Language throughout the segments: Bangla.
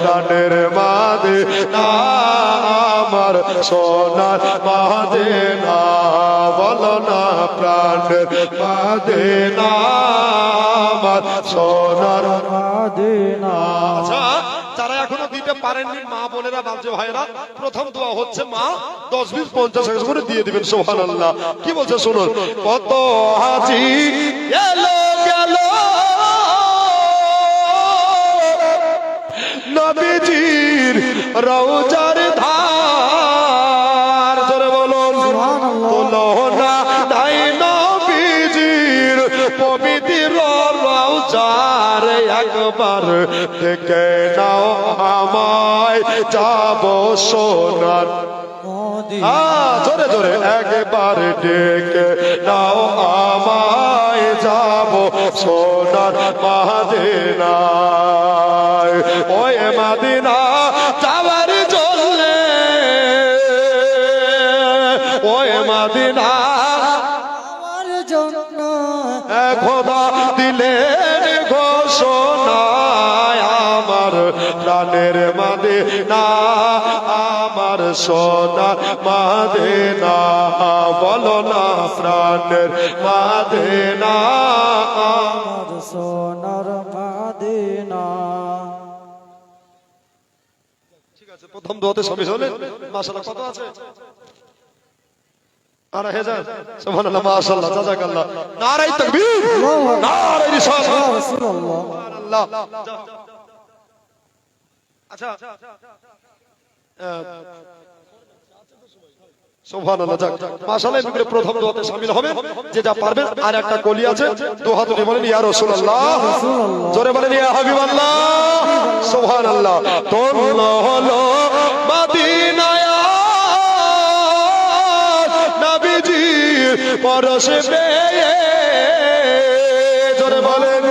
প্রাণের মাদে না, আমার সোনার মাদে না, বলো না প্রাণের মাদে না, আমার সোনার আচ্ছা যারা এখনও দিতে পারেননি মা বোনেরা বাজে ভাইরা প্রথম দোয়া হচ্ছে মা, দশ বিশ পঞ্চাশ হাজার করে দিয়ে দিবেন সোহান আল্লাহ কি বলছে, শুনুন। কত হাজি এলো গেল। নবীজির রওজার একবার থেকে নাও আমায় যাব সোনার। জোরে জোরে একবার ডেকে নাও আমায় যাব সোনার মাদিনায় ওই মাদিনা যাবার চললে ওই মাদিনা প্রাণের মাদে না আমার সোনার মাদে না বলো না প্রাণের মাদে না আমার সোনার ঠিক আছে, প্রথম দোয়াতে সবই কত আছে? সুবহানাল্লাহ, মাশাআল্লাহ, জাযাকাল্লাহ। তাকবীর আচ্ছা। আর জোরে বলেন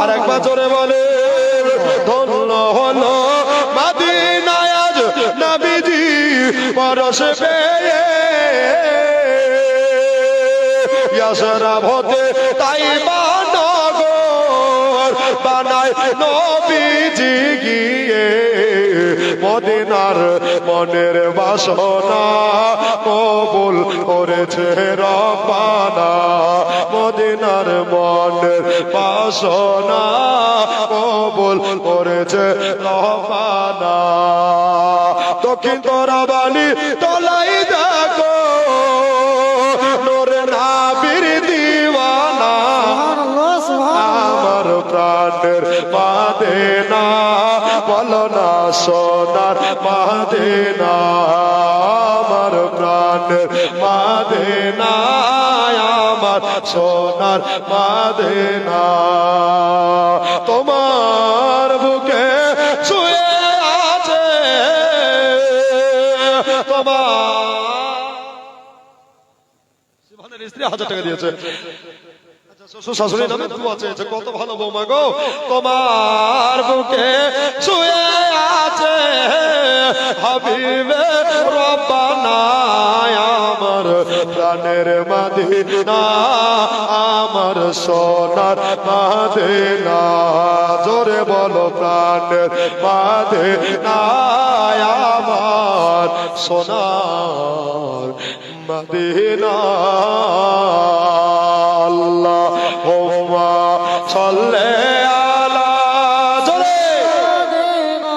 আর একবার জোরে বলেন। ধন্য হলো পেয়ে ইয়াসরাব হতে তাই বানগর বানায় নবীজি গিয়ে। মদিনার মনের বাসনা কবুল করেছে রপানা মদিনার মনের বাসনা কবুল করেছে রব্বানা। দক্ষিণ তরাবালি তলাই দেখো। নোরে নাবির দিওয়ানা। আমার প্রাণের মাদেনা বলো না সোনার মাদেনা আমার প্রাণের মাদেনা আমার সোনার মাদেনা তোমার হাজার টাকা দিয়েছে। শ্বশুর শাশুড়ি নামে দোয়া চেয়েছে, কত ভালো বৌমা গো। তোমার বুকে শুয়ে আছে হাবিবে রব্বানা আমার প্রাণের মাদিনা, আমার সোনার মাদিনা। জোরে বলো, প্রাণের মাদিনা আমার সোনার মদিনা আল্লাহ হোমা চলে আলা জোরে। মাদিনা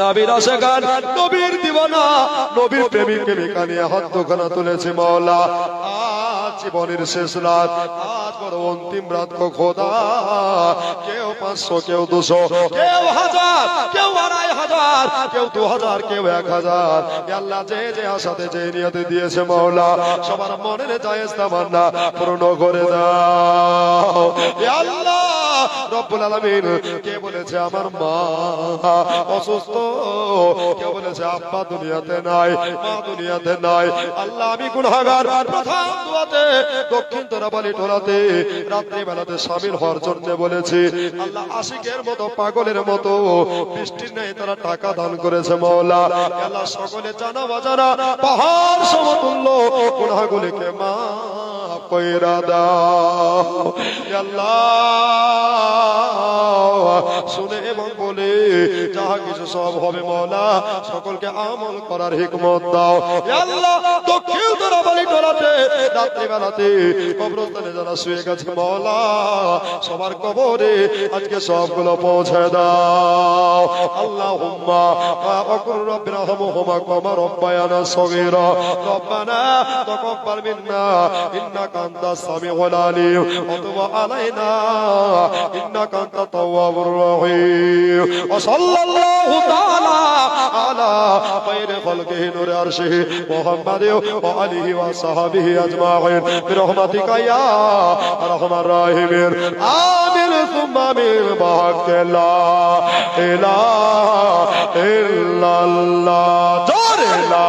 নবীর আশেখান নবীর দিবানা নবীর প্রেমিক প্রেমিকা নিয়ে হাত তুলেছে মাওলা। আজ জীবনের শেষ রাত আজ বড় অন্তিম রাত খোদা। কেউ পাঁচশো কেউ দুশো কেউ হাজার কেউ আড়াই হাজার কেউ দু হাজার কেউ এক হাজার। আল্লাহ যে যে আশাতে যে নিয়তে দিয়েছে মাওলা সবার মনের জায়েজ তামান্না পূর্ণ করে দাও। আল্লাহ রব্বুল আলামিন, কে বলেছে আমার মা অসুস্থ? কে বলেছে আব্বা দুনিয়াতে নাই, মা দুনিয়াতে নাই? আল্লাহ, আমি গুনাহগার। প্রথম দুয়াতে, দক্ষিণ তোরাবালি টোলাতে রাত্রি বেলাতে সামিল হওয়ার জন্য বলেছি, আল্লাহ, আশিকের মতো, পাগলের মতো বৃষ্টির নেই, তারা টাকা দান করেছে মৌলা আল্লাহ, সকলে জানা বাজানা পাহাড় সমতুল্য গুনাহগুলিকে মা কইরা দাও। আল্লাহ, শুনে এবং বলে যাহা কিছু সব হবে মৌলা, সকলকে আমল করার হিকমত দাও। আল্লাহ, দক্ষিণ তোরাবালি টোলাতে রাত্রি বেলাতে কবরস্থানে যারা শুয়ে গেছে মৌলা, সবার কবরে আজকে সবগুলো পৌঁছে দাও। আল্লাহ হুম্মা অকুর রব্বির রহমহুমা কমা রব্বায়ানা সগীরা। রব্বানা তাকাব্বাল মিন্না, ইন্নাকা আনতাস সামিউল আলিম ওয়া তুব আলাইনা ইন্নাকা আনতাত তাওয়াবুর রহিম ওয়া সাল্লাল্লাহু তাআলা আলা খায়রি খালকিহি নূরে আরশিহি মুহাম্মাদ ওয়া আলিহি ওয়া সাহবিহি আজমাইন বিরহমাতিকা ইয়া আরহামার রাহিমিন আমিন সুম্মা আমিন বাহাক্কে লা ইলাহা ইল্লাল্লাহ জোরে লা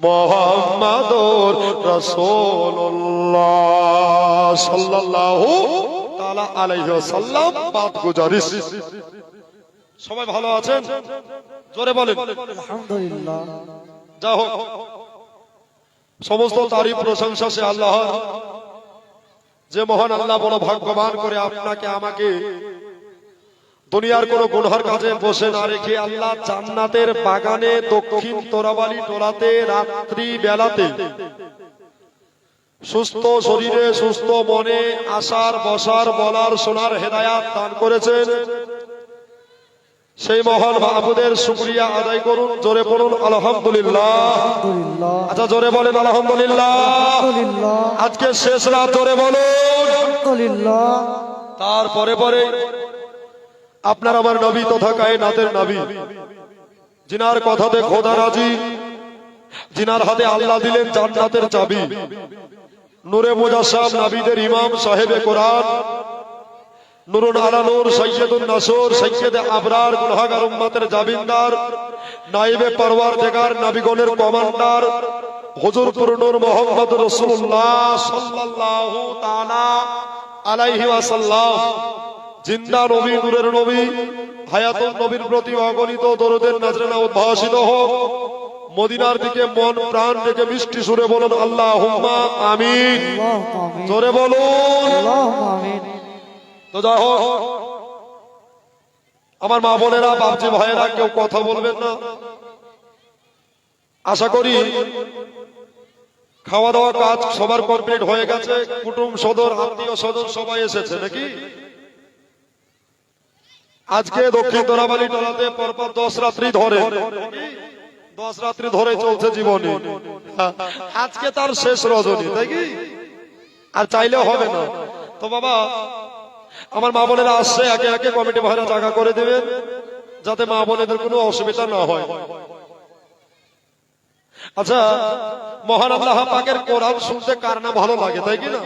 মোহাম্মদুর রাসূলুল্লাহ সাল্লাল্লাহু তাআলা আলাইহি ওয়াসাল্লাম বাত গুজারিশ সবাই ভালো আছেন? জোরে বলেন। আলহামদুলিল্লাহ। যা হোক। সমস্ত তারিফ প্রশংসা সে আল্লাহ যে মহান আল্লাহ বড় ভাগ্যবান করে আপনাকে আমাকে দুনিয়ার কোন গুনহার কাজে বসে না রেখে আল্লাহ জান্নাতের বাগানে দক্ষিণ তোরাবালি টোলাতে রাত্রি বেলাতে। সুস্থ শরীরে সুস্থ মনে আসার বসার বলার সোনার হেদায়াত দান করেছেন। সেই মহান মাহবুদের শুক্রিয়া আদায় করুন জোরে পড়ুন আলহামদুলিল্লাহ। আচ্ছা জোরে বলেন আলহামদুলিল্লাহ। আজকে শেষ রাত জোরে বলুন। আলহামদুলিল্লাহ। তারপরে পরে। আপনার আমার নবী তথা কায়নাতের নবী। জিনার কথাতে খোদা রাজি। জিনার হাতে আল্লাহ দিলেন জান্নাতের চাবি। নূরে মুজাসসাম নবীদের ইমাম সাহেবে কোরআন। নুরুন আলা নূর সৈয়দুন নাসুর সৈয়দ আবরার, গুনহাগার উম্মতের জাবিনদার নাইবে পরওয়ার দেগার নবীগণের কমান্ডার হুজুর নূর মোহাম্মদ রাসূলুল্লাহ সাল্লাল্লাহু তাআলা আলাইহি ওয়াসাল্লাম। জিন্দা নবী, নূরের নবী হায়াতুন নবীর প্রতি অগণিত দরুদের নজরানা উদ্ভাসিত হোক। মদিনার দিকে মন, প্রাণ রেখে মিষ্টি সুরে বলুন আমিন আল্লাহুম্মা আমিন। জোরে বলুন। তো যাই হোক, আমার মা বোনেরা, বাপজি ভাইয়েরা, কেউ কথা বলবেন না। আশা করি খাওয়া দাওয়া কাজ সবার কমপ্লিট হয়ে গেছে। কুটুম সদর, আত্মীয় সদর সবাই এসেছে, নাকি? আজকে দক্ষিণ তোরাবালি টলাতে পরপর দশ রাত্রি ধরে। দশ রাত্রি ধরে চলছে জীবনে। আজকে তার শেষ রজনী তাই কি? আর চাইলেও হবে না। তো বাবা আমার মা বোনেরা আসছে একে একে কমিটি ভাইরা জায়গা করে দেবেন যাতে মা বোনেদের কোনো অসুবিধা না হয়। আচ্ছা মহান আল্লাহ পাকের কোরআন শুনতে কার না ভালো লাগে তাই কি না?